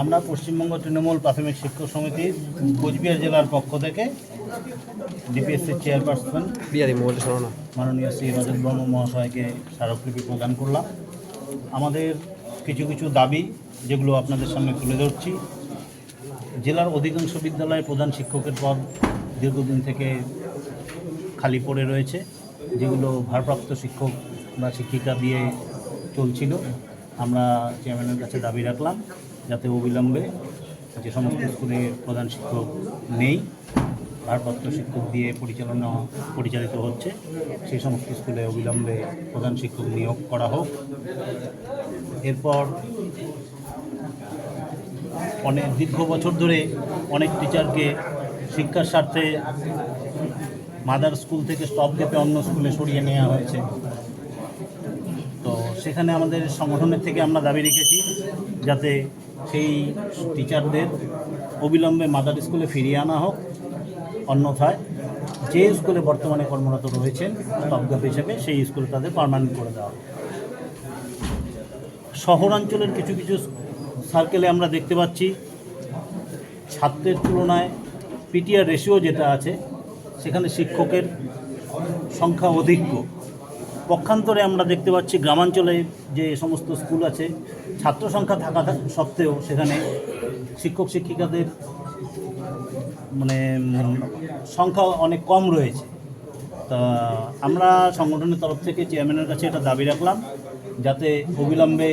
আমরা পশ্চিমবঙ্গ তৃণমূল প্রাথমিক শিক্ষক সমিতির কোচবিহার জেলার পক্ষ থেকে ডিপিএসসির চেয়ারপারসন মাননীয় শ্রী রজত বর্মা মহাশয়কে স্মারকলিপি প্রদান করলাম। আমাদের কিছু কিছু দাবি যেগুলো আপনাদের সামনে তুলে ধরছি। জেলার অধিকাংশ বিদ্যালয়ে প্রধান শিক্ষকের পদ দীর্ঘদিন থেকে খালি পড়ে রয়েছে যেগুলো ভারপ্রাপ্ত শিক্ষক বা শিক্ষিকা দিয়ে চলছিল। আমরা চেয়ারম্যানের কাছে দাবি রাখলাম। যাতে অবিলম্বে যে সমস্ত স্কুলে প্রধান শিক্ষক নেই ভারপ্রাপ্ত শিক্ষক দিয়ে পরিচালনা পরিচালিত হচ্ছে, সেই সমস্ত স্কুলে অবিলম্বে প্রধান শিক্ষক নিয়োগ করা হোক। এরপর অনেক দীর্ঘ বছর ধরে অনেক টিচারকে শিক্ষার স্বার্থে মাদার স্কুল থেকে স্টপ গেপে অন্য স্কুলে সরিয়ে নেওয়া হয়েছে। সেখানে আমাদের সংগঠনের থেকে আমরা দাবি রেখেছি যাতে সেই টিচারদের অবিলম্বে মাদার স্কুলে ফিরিয়ে আনা হোক। অন্যথায় যে স্কুলে বর্তমানে কর্মরত রয়েছেন স্টপগাপ হিসেবে সেই স্কুলে তাদের পারমানেন্ট করে দেওয়া শহরাঞ্চলের কিছু কিছু সার্কেলে আমরা দেখতে পাচ্ছি। ছাত্রের তুলনায় পিটিআর রেশিও যেটা আছে, সেখানে শিক্ষকের সংখ্যা অধিক। পক্ষান্তরে আমরা দেখতে পাচ্ছি গ্রামাঞ্চলে যে সমস্ত স্কুল আছে, ছাত্র সংখ্যা থাকা সত্ত্বেও সেখানে শিক্ষক, শিক্ষিকাদের মানে সংখ্যা অনেক কম রয়েছে। তা আমরা সংগঠনের তরফ থেকে চেয়ারম্যানের কাছে এটা দাবি রাখলাম, যাতে অবিলম্বে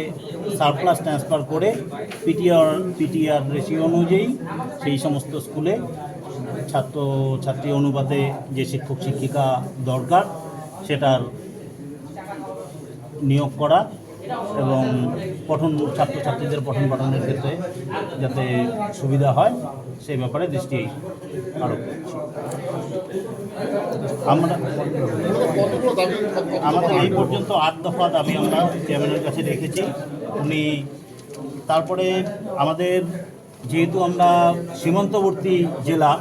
সারপ্লাস ট্রান্সফার করে পিটিআর পিটিআর রেশিও অনুযায়ী সেই সমস্ত স্কুলে ছাত্র ছাত্রী অনুপাতে যে শিক্ষক, শিক্ষিকা দরকার, সেটার নিয়োগ করা এবং পঠন, ছাত্রছাত্রীদের পঠন পাঠনের ক্ষেত্রে যাতে সুবিধা হয়, সেই ব্যাপারে দৃষ্টি করছি। আমরা আমাদের এই পর্যন্ত আট দফা দাবি আমরা চেয়ারম্যানের কাছে রেখেছি। উনি তারপরে আমাদের যেহেতু আমরা সীমান্তবর্তী জেলা,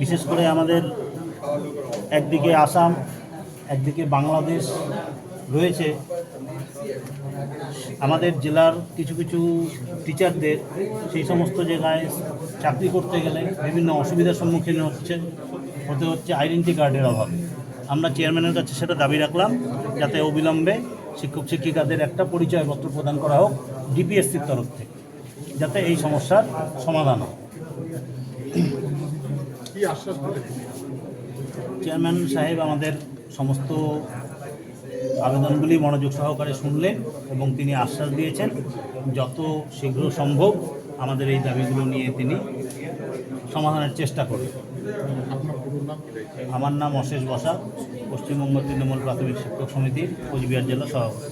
বিশেষ করে আমাদের একদিকে আসাম, একদিকে বাংলাদেশ রয়েছে আমাদের জেলার কিছু কিছু টিচারদের সেই সমস্ত জায়গায় চাকরি করতে গেলে বিভিন্ন অসুবিধার সম্মুখীন হচ্ছে হতে হচ্ছে আইডেন্টি কার্ডের অভাবে। আমরা চেয়ারম্যানের কাছে সেটা দাবি রাখলাম যাতে অবিলম্বে শিক্ষক শিক্ষিকাদের একটা পরিচয়পত্র প্রদান করা হোক ডিপিএসসির তরফ থেকে যাতে এই সমস্যার সমাধান হয়। চেয়ারম্যান সাহেব আমাদের সমস্ত আবেদনগুলি মনোযোগ সহকারে শুনলেন এবং তিনি আশ্বাস দিয়েছেন, যত শীঘ্র সম্ভব আমাদের এই দাবিগুলো নিয়ে তিনি সমাধানের চেষ্টা করবেন আমার নাম অশেষ বসা, পশ্চিমবঙ্গ তৃণমূল প্রাথমিক শিক্ষক সমিতির কোচবিহার জেলা সভাপতি।